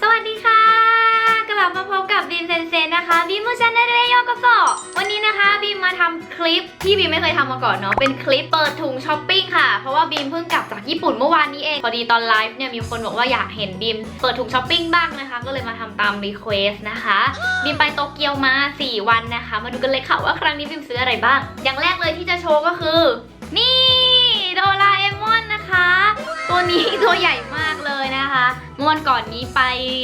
สวัสดีค่ะ กลับมาพบกับบีมเซนเซนนะคะบีมมูชันเดเรโยกโซวันนี้นะคะบีมมาทำคลิปที่บีมไม่เคยทำมาก่อนเนาะเป็นคลิปเปิดถุงช้อปปิ้งค่ะ เพราะว่าบีมเพิ่งกลับจากญี่ปุ่นเมื่อวานนี้เอง พอดีตอนไลฟ์เนี่ยมีคนบอกว่าอยากเห็นบีมเปิดถุงช้อปปิ้งบ้างนะคะ ก็เลยมาทำตามรีเควสนะคะบีมไปโตเกียวมา 4 วันนะคะ มาดูกันเลยค่ะว่าครั้งนี้บีมซื้ออะไรบ้าง อย่างแรกเลยที่จะโชว์ก็คือ นี่โดราเอมอนนะคะ ตัวนี้ตัวใหญ่มากเลยนะคะเมื่อวันก่อนนี้ไป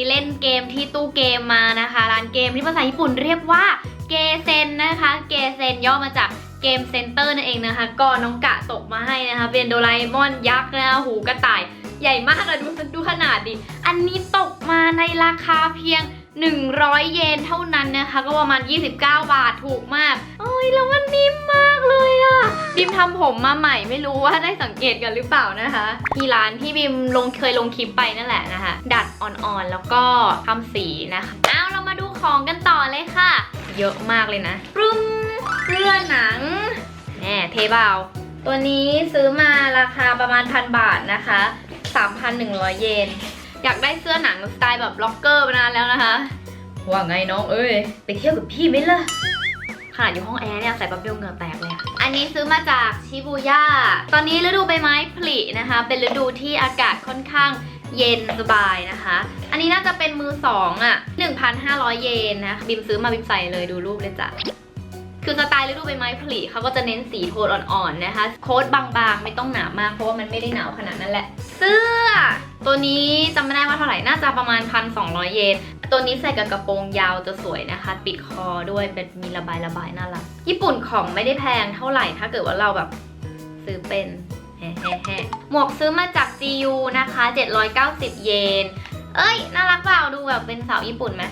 เล่นเกมที่ตู้เกมมานะคะ ร้านเกมที่ภาษาญี่ปุ่นเรียกว่าเกเซนนะคะ เกเซนย่อมาจากเกมเซ็นเตอร์นั่นเองนะคะ ก็น้องกะตกมาให้นะคะ เป็นโดราเอมอนยักษ์นะคะหูกระต่าย ใหญ่มากเลยดูดูขนาดดิ อันนี้ตกมาในราคาเพียง 100 เยนเท่านั้นนะคะ ก็ประมาณ 29 บาทถูกมากโอ้ยแล้วมันนิ่มมากเลยอะบิมทำผมมาใหม่ไม่รู้ว่าได้สังเกตกันหรือเปล่านะคะที่ร้านที่บิมลงเคยลงคลิปไปนั่นแหละนะคะ ดัดอ่อนๆแล้วก็ทำสีนะคะเอาเรามาดูของกันต่อเลยค่ะ เยอะมากเลยนะรุมเสื้อหนังแน่เทเบาตัวนี้ซื้อมาราคาประมาณพันบาทนะคะ 3,100 เยน อยากได้เสื้อหนังสไตล์แบบล็อกเกอร์มานานแล้วนะคะ ว่าไงน้องเอ้ย ไปเที่ยวกับพี่ไหมล่ะขนาดอยู่ห้องแอร์เนี่ยใส่แป๊บเดียวเหงื่อแตกเลยอะอันนี้ซื้อมาจากชิบูย่า ตอนนี้ฤดูใบไม้ผลินะคะ เป็นฤดูที่อากาศค่อนข้างเย็นสบายนะคะ อันนี้น่าจะเป็นมือสองอะ1,500 เยนนะ บิมซื้อมาบิมใส่เลยดูรูปเลยจ้ะ คือสไตล์ฤดูใบไม้ผลิเขาก็จะเน้นสีโทนอ่อนๆนะคะ โค้ดบางๆ ไม่ต้องหนามากเพราะว่ามันไม่ได้หนาวขนาดนั้นแหละ เสื้อ ตัวนี้จำไม่ได้ว่าเท่าไหร่น่าจะประมาณ1,200เยนตัวนี้ใส่กับกระโปรงยาวจะสวยนะคะ ปิดคอด้วยเป็นมีระบายระบายน่ารักญี่ปุ่นของไม่ได้แพงเท่าไหร่ถ้าเกิดว่าเราแบบซื้อเป็นแฮ่ๆๆหมวกซื้อมาจาก GU นะคะ 790 เยน เอ้ย น่ารักเปล่า ดูแบบเป็นสาวญี่ปุ่นไหม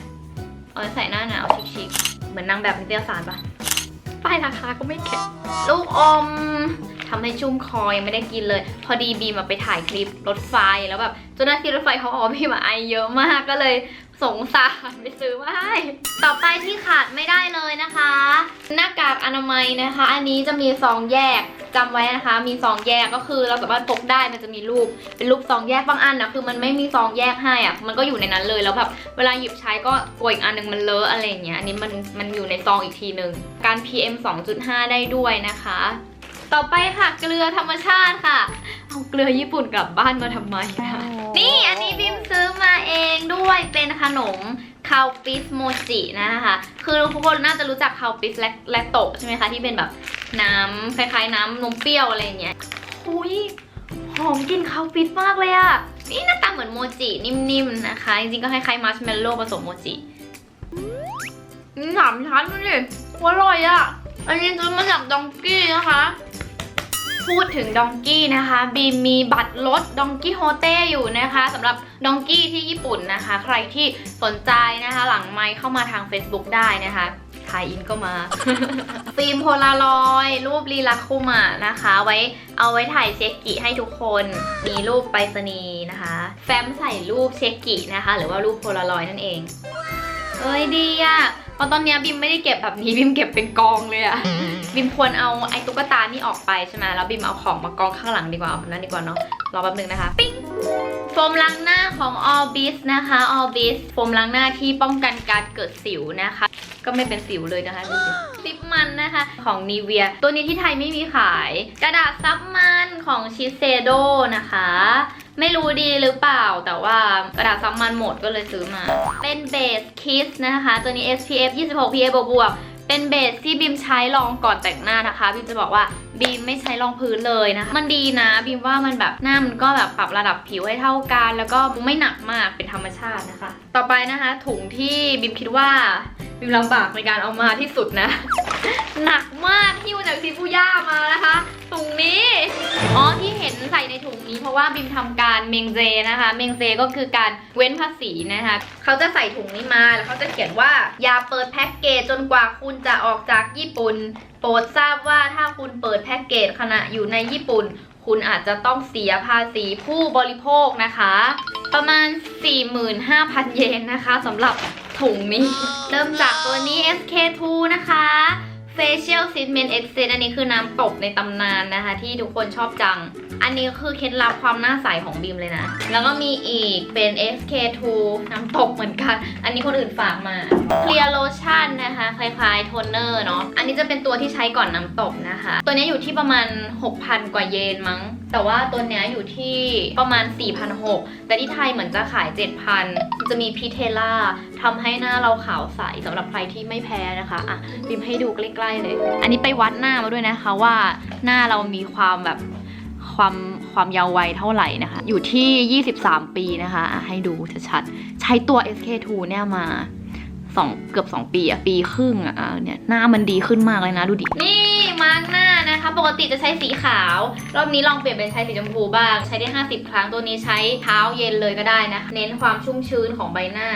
เอาใส่หน้าหนาวชิคๆ เหมือนนางแบบนิตยสารปะ ป้ายราคาก็ไม่แข็งลูกอมทำให้ชุ่มคอยังไม่ได้กินเลย พอดีบีมาไปถ่ายคลิปรถไฟแล้วแบบเจ้าหน้าที่รถไฟเขาออกพี่มาไอเยอะมากก็เลยสงสารไปซื้อมาให้ ต่อไปที่ขาดไม่ได้เลยนะคะ หน้ากากอนามัยนะคะ อันนี้จะมีซองแยก จำไว้นะคะ มีซองแยกก็คือเราสามารถพกได้มันจะมีรูปเป็นรูปซองแยกบางอันนะคือมันไม่มีซองแยกให้อะมันก็อยู่ในนั้นเลยแล้วแบบเวลาหยิบใช้ก็กลัวอีกอันหนึงมันเลอะอะไรอย่างเงี้ยอันนี้มันมันอยู่ในซองอีกทีหนึ่งการ PM 2.5 ได้ด้วยนะคะ ต่อไปค่ะเกลือธรรมชาติค่ะเอาเกลือญี่ปุ่นกลับบ้านมาทำไมนะคะนี่อันนี้บิมซื้อมาเองด้วยเป็นขนมคาวปิสโมจินะคะ คือทุกคนน่าจะรู้จักคาวปิสและและโตะใช่ไหมคะ ที่เป็นแบบ น้ำคล้ายๆ น้ำนมเปรี้ยวอะไรอย่างเงี้ยหุยหอมกลิ่นคาวปิสมากเลยอะนี่หน้าตาเหมือนโมจินิ่มๆนะคะ จริงๆก็คล้ายๆมัชเมลโล่ผสมโมจิอืมสามชั้นดูดิอร่อยอะอันนี้ซื้อมาจากดองกี้นะคะพูดถึงดองกี้นะคะบีมมีบัตรลดดองกี้โฮเต้อยู่นะคะสำหรับดองกี้ที่ญี่ปุ่นนะคะ ใครที่สนใจนะคะ หลังไมค์เข้ามาทาง Facebook ได้นะคะ ทายอินก็มา ฟิล์มโพลารอยด์รูปลีลาคุมะนะคะ ไว้เอาไว้ถ่ายเช็คกิให้ทุกคน มีรูปไปรษณีย์นะคะ แฟ้มใส่รูปเช็คกินะคะ หรือว่ารูปโพลารอยด์นั่นเอง เอ้ยดีอะเพราะตอนเนี้ยบิมไม่ได้เก็บแบบนี้บิมเก็บเป็นกองเลยอะบิมควรเอาไอ้ตุ๊กตานี่ออกไปใช่ไหมแล้วบิมเอาของมากองข้างหลังดีกว่าเอาแบบนั้นดีกว่าเนาะรอแป๊บนึงนะคะปิ๊งโฟมล้างหน้าของ All b i s นะคะ All b i s โฟมล้างหน้าที่ป้องกันการเกิดสิวนะคะ ก็ไม่เป็นสิวเลยนะคะดูสิซิปมันนะคะ ของนีเวีย ตัวนี้ที่ไทยไม่มีขาย กระดาษซับมันของชิเซโดนะคะ ไม่รู้ดีหรือเปล่า แต่ว่ากระดาษซับมันหมดก็เลยซื้อมา เป็นเบสคิสนะคะ ตัวนี้ SPF 26 PA บวกเป็นเบสที่บิมใช้ลองก่อนแต่งหน้านะคะบิมจะบอกว่า บิมไม่ใช้รองพื้นเลยนะคะ มันดีนะบิมว่ามันแบบหน้ามันก็แบบปรับระดับผิวให้เท่ากัน แล้วก็ไม่หนักมากเป็นธรรมชาตินะคะ ต่อไปนะคะ ถุงที่บิมคิดว่าบิมลำบากในการเอามาที่สุดนะ หนักมากที่มาจากซิฟูย่ามานะคะถุงนี้อ๋อที่เห็นใส่ในถุงนี้เพราะว่าบิมทำการเมงเจนะคะ เมงเจก็คือการเว้นภาษีนะคะเขาจะใส่ถุงนี้มาแล้วเขาจะเขียนว่าอย่าเปิดแพ็กเกจจนกว่าคุณจะออกจากญี่ปุ่น โปรดทราบว่าถ้า ดแพ็กเกจขณะอยู่ในญี่ปุ่น คุณอาจจะต้องเสียภาษีผู้บริโภคนะคะ ประมาณ 45,000 เยนนะคะสำหรับถุงนี้ เริ่มจากตัวนี้ SK2 นะคะ Facial Treatment Essence อันนี้คือน้ำตบในตำนานนะคะ ที่ทุกคนชอบจัง อันนี้คือเคล็ดลับความหน้าใสของบีมเลยนะ แล้วก็มีอีกเป็น SK2 น้ำตกเหมือนกัน อันนี้คนอื่นฝากมา Clear Lotion นะคะ คล้ายๆโทนเนอร์เนาะ อันนี้จะเป็นตัวที่ใช้ก่อนน้ำตกนะคะ ตัวนี้อยู่ที่ประมาณ 6,000 กว่าเยนมั้ง แต่ว่าตัวนี้อยู่ที่ประมาณ 4,600 แต่ที่ไทยเหมือนจะขาย 7,000 จะมีพีเทล่าทำให้หน้าเราขาวใสสำหรับใครที่ไม่แพ้นะคะอะบิมให้ดูใกล้ๆเลย อันนี้ไปวัดหน้ามาด้วยนะคะว่าหน้าเรามีความแบบ ความความยาววัยเท่าไหร่นะคะ อยู่ที่ 23 ปีนะคะอะให้ดูชัดๆ ใช้ตัว SK2 เนี่ยมาสองเกือบ2ปีอะปีครึ่งอะอะเนี่ยหน้ามันดีขึ้นมากเลยนะดูดิ นี่มาร์กหน้านะคะ ปกติจะใช้สีขาว รอบนี้ลองเปลี่ยนเป็นใช้สีชมพูบ้าง ใช้ได้ 50 ครั้งตัวนี้ใช้เท้าเย็นเลยก็ได้นะ เน้นความชุ่มชื้นของใบหน้า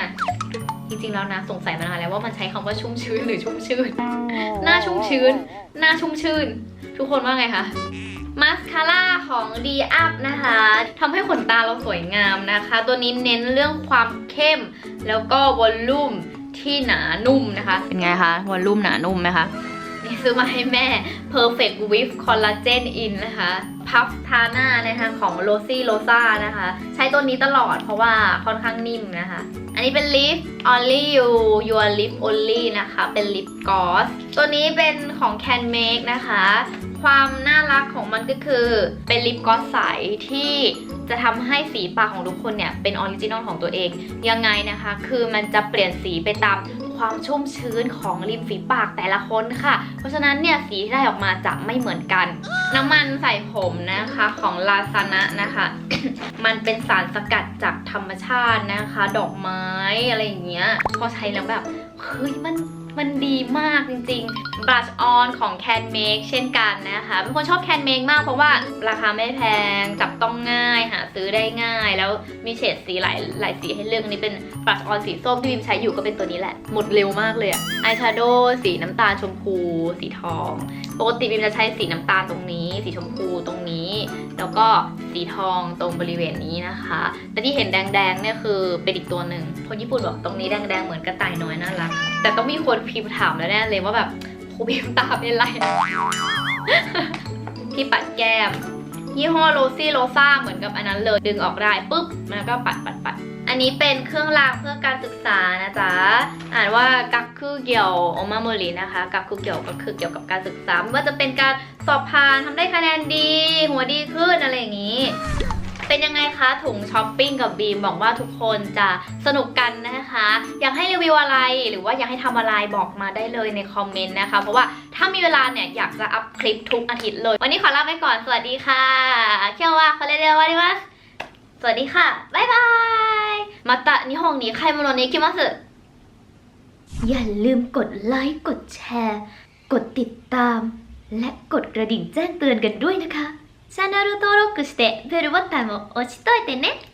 จริงๆแล้วนะสงสัยมานานแล้วว่ามันใช้คำว่าชุ่มชื้นหรือชุ่มชื่นหน้าชุ่มชื้น หน้าชุ่มชื่นทุกคนว่าไงคะมาสคาร่า ของ D Up นะคะทำให้ขนตาเราสวยงามนะคะ ตัวนี้เน้นเรื่องความเข้ม แล้วก็วอลลุ่มที่หนานุ่มนะคะ เป็นไงคะวอลลุ่มหนานุ่มไหมคะนี่ซื้อมาให้แม่ Perfect with Collagen In นะคะ พัฟทาหน้านะคะของ r o s y Rosa นะคะ ใช้ตัวนี้ตลอดเพราะว่าค่อนข้างนิ่มนะคะ อันนี้เป็น Lip Only You Your Lip Only นะคะ เป็น Lip Gloss ตัวนี้เป็นของ Can Make นะคะ ความน่ารักของมันก็คือเป็นลิปกลอสใสที่จะทำให้สีปากของทุกคนเนี่ยเป็นออริจินอลของตัวเอง ยังไงนะคะ คือมันจะเปลี่ยนสีไปตามความชุ่มชื้นของริมฝีปากแต่ละคนค่ะ เพราะฉะนั้นเนี่ยสีที่ได้ออกมาจะไม่เหมือนกัน น้ำมันใส่ผมนะคะของลาซานะนะคะ มันเป็นสารสกัดจากธรรมชาตินะคะ ดอกไม้อะไรอย่างเงี้ย พอใช้แล้วแบบเฮ้ยมัน มันดีมากจริงๆบลัชออนของ Can Make เช่นกันนะคะเป็นคนชอบ Can Make มากเพราะว่าราคาไม่แพงจับต้องง่าย ได้ง่าย แล้วมีเฉดสีหลายหลายสีให้เลือกนี้เป็นบลัชออนสีส้มที่บิมใช้อยู่ก็เป็นตัวนี้แหละ หมดเร็วมากเลยอะอายแชโดว์สีน้ำตาลชมพู สีทองปกติบิมจะใช้สีน้ำตาลตรงนี้ สีชมพูตรงนี้ แล้วก็สีทองตรงบริเวณนี้นะคะ แต่ที่เห็นแดงๆเนี่ยคือเป็นอีกตัวหนึ่งคนญี่ปุ่นบอกตรงนี้แดงๆเหมือนกระต่ายน้อยน่ารักแต่ต้องมีคนพิมพ์ถามแล้วแน่เลยว่าแบบครูพิมพ์ตาเป็นไรที่ปัดแก้ม ยี่ห้อโรซี่โรซ่าเหมือนกับอันนั้นเลย ดึงออกได้ปุ๊บมันก็ปัดปัดปัดอันนี้เป็นเครื่องรางเพื่อการศึกษานะจ๊ะ อ่านว่ากักคือเกี่ยวโอมาโมรินะคะกักคือเกี่ยวก็คือเกี่ยวกับการศึกษาว่าจะเป็นการสอบผ่านทำได้คะแนนดี หัวดีขึ้นอะไรอย่างนี้ เป็นยังไงคะถุงช้อปปิ้งกับบีมบอกว่าทุกคนจะสนุกกันนะคะ อยากให้รีวิวอะไรหรือว่าอยากให้ทำอะไรบอกมาได้เลยในคอมเมนต์นะคะ เพราะว่าถ้ามีเวลาเนี่ยอยากจะอัพคลิปทุกอาทิตย์เลย วันนี้ขอลาไปก่อนสวัสดีค่ะเคียวว่าเขาเรียกว่าดิมัสสวัสดีค่ะบ๊ายบายมาตะนิฮงนี้ใครมาโนนี้คิมัสอย่าลืมกดไลค์กดแชร์ กดติดตาม และกดกระดิ่งแจ้งเตือนกันด้วยนะคะ チャンネル登録してベルボタンを押しといてね。